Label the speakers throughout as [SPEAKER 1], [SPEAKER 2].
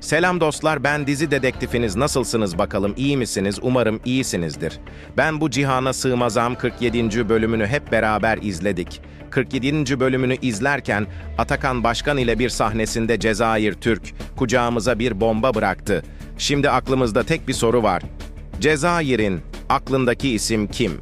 [SPEAKER 1] Selam dostlar, ben dizi dedektifiniz. Nasılsınız bakalım? İyi misiniz? Umarım iyisinizdir. Ben bu cihana sığmazam 47. bölümünü hep beraber izledik. 47. bölümünü izlerken Atakan Başkan ile bir sahnesinde Cezayir Türk kucağımıza bir bomba bıraktı. Şimdi aklımızda tek bir soru var. Cezayir'in aklındaki isim kim?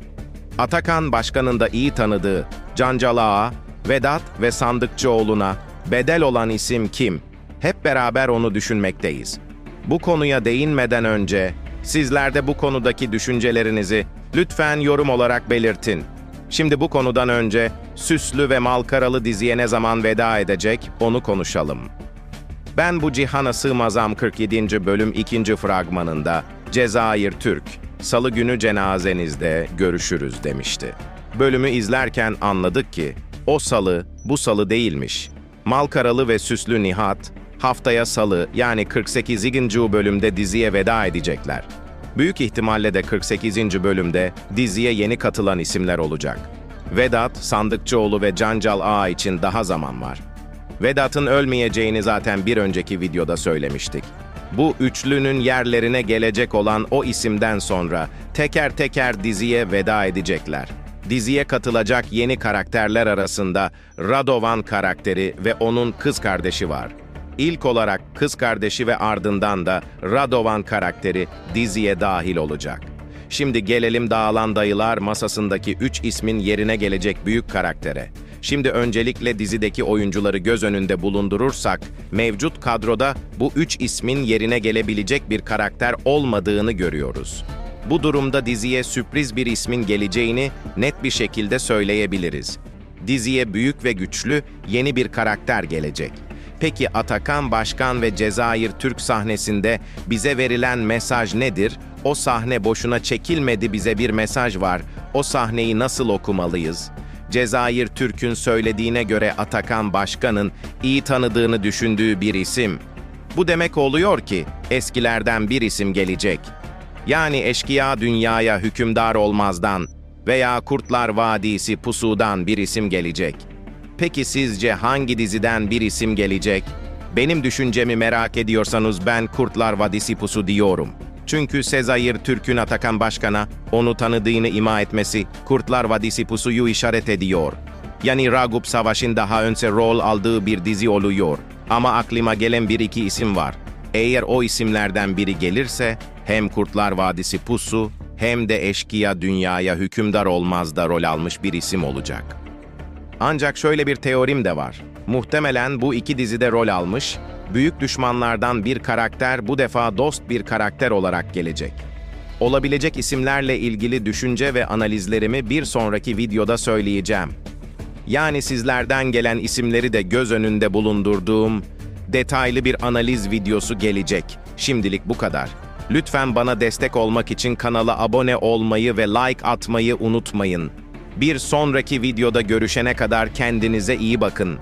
[SPEAKER 1] Atakan Başkan'ın da iyi tanıdığı Cancalağa, Vedat ve Sandıkçıoğlu'na bedel olan isim kim? Hep beraber onu düşünmekteyiz. Bu konuya değinmeden önce sizler de bu konudaki düşüncelerinizi lütfen yorum olarak belirtin. Şimdi bu konudan önce Süslü ve Malkaralı diziye ne zaman veda edecek onu konuşalım. Ben bu cihana sığmazam 47. bölüm 2. fragmanında Cezayir Türk, salı günü cenazenizde görüşürüz demişti. Bölümü izlerken anladık ki o salı bu salı değilmiş. Malkaralı ve Süslü Nihat haftaya salı yani 48. bölümde diziye veda edecekler. Büyük ihtimalle de 48. bölümde diziye yeni katılan isimler olacak. Vedat, Sandıkçıoğlu ve Cancal Ağa için daha zaman var. Vedat'ın ölmeyeceğini zaten bir önceki videoda söylemiştik. Bu üçlünün yerlerine gelecek olan o isimden sonra teker teker diziye veda edecekler. Diziye katılacak yeni karakterler arasında Radovan karakteri ve onun kız kardeşi var. İlk olarak kız kardeşi ve ardından da Radovan karakteri diziye dahil olacak. Şimdi gelelim Dağılan Dayılar masasındaki üç ismin yerine gelecek büyük karaktere. Şimdi öncelikle dizideki oyuncuları göz önünde bulundurursak, mevcut kadroda bu üç ismin yerine gelebilecek bir karakter olmadığını görüyoruz. Bu durumda diziye sürpriz bir ismin geleceğini net bir şekilde söyleyebiliriz. Diziye büyük ve güçlü yeni bir karakter gelecek. Peki Atakan Başkan ve Cezayir Türk sahnesinde bize verilen mesaj nedir? O sahne boşuna çekilmedi bize bir mesaj var. O sahneyi nasıl okumalıyız? Cezayir Türk'ün söylediğine göre Atakan Başkan'ın iyi tanıdığını düşündüğü bir isim. Bu demek oluyor ki eskilerden bir isim gelecek. Yani eşkıya dünyaya hükümdar olmazdan veya Kurtlar Vadisi pusudan bir isim gelecek. Peki sizce hangi diziden bir isim gelecek? Benim düşüncemi merak ediyorsanız ben Kurtlar Vadisi pusu diyorum. Çünkü Sezayir Türk'ün Atakan Başkan'a onu tanıdığını ima etmesi Kurtlar Vadisi pusuyu işaret ediyor. Yani Ragup Savaş'ın daha önce rol aldığı bir dizi oluyor. Ama aklıma gelen bir iki isim var. Eğer o isimlerden biri gelirse hem Kurtlar Vadisi pusu hem de eşkıya dünyaya hükümdar olmaz da rol almış bir isim olacak. Ancak şöyle bir teorim de var. Muhtemelen bu iki dizide rol almış, büyük düşmanlardan bir karakter bu defa dost bir karakter olarak gelecek. Olabilecek isimlerle ilgili düşünce ve analizlerimi bir sonraki videoda söyleyeceğim. Yani sizlerden gelen isimleri de göz önünde bulundurduğum detaylı bir analiz videosu gelecek. Şimdilik bu kadar. Lütfen bana destek olmak için kanala abone olmayı ve like atmayı unutmayın. Bir sonraki videoda görüşene kadar kendinize iyi bakın.